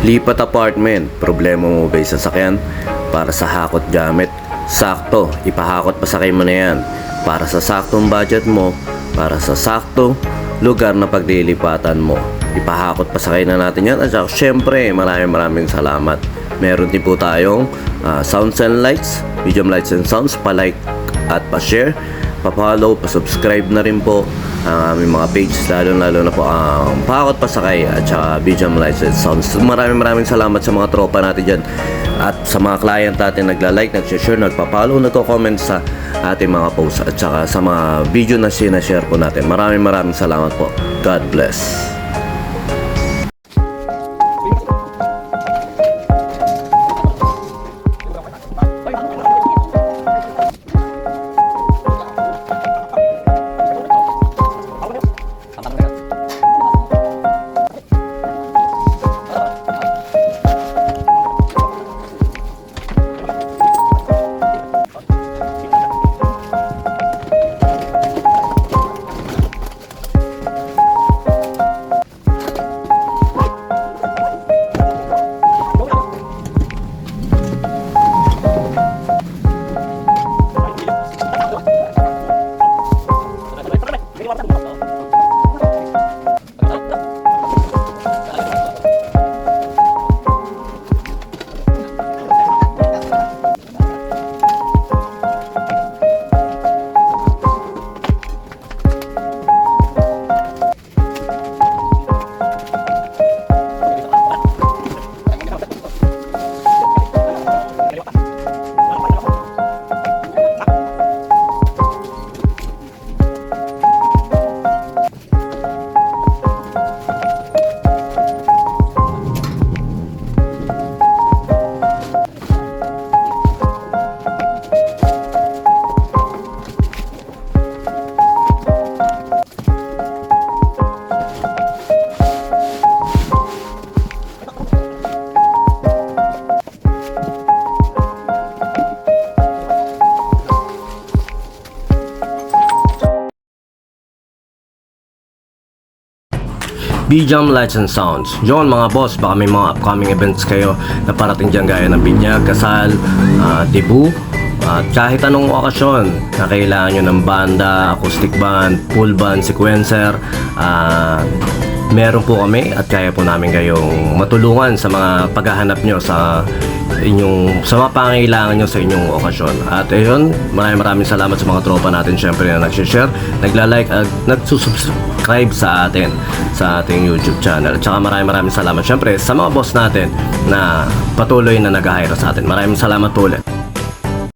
Lipat apartment, problema mo ba sa sakyan? Para sa hakot gamit, sakto, ipahakot pasakay mo na yan. Para sa saktong budget mo, para sa saktong lugar na paglilipatan mo. Ipahakot pasakay na natin yan. At syempre, maraming maraming salamat. Meron din po tayong ah, sounds and lights, medium lights and sounds, pa-like at pa-share, pa-follow, pa-subscribe na rin po ang aming mga pages, lalo lalo na po ang Pakot Pasakay at saka Lights and Sounds. Maraming maraming salamat sa mga tropa natin dyan at sa mga client natin nagla-like, nag-share, nagpa-follow, nagko-comment sa ating mga posts at saka sa mga video na sinashare po natin. Maraming maraming salamat po. God bless. Bijam Lights and Sounds. Yon mga boss, baka may mga upcoming events kayo na parating dyan gaya ng binyag, kasal, ah, debut, at kahit anong okasyon na kailangan nyo ng banda, acoustic band, full band, sequencer, ah, meron po kami at kaya po namin kayong matulungan sa mga paghahanap nyo sa inyong sa mga pangailangan nyo sa inyong okasyon. At ayun, maraming maraming salamat sa mga tropa natin syempre na nag-share, nagla-like at nagsusubscribe sa atin sa ating YouTube channel. At saka maraming maraming salamat syempre sa mga boss natin na patuloy na nag-hire sa atin. Maraming salamat ulit.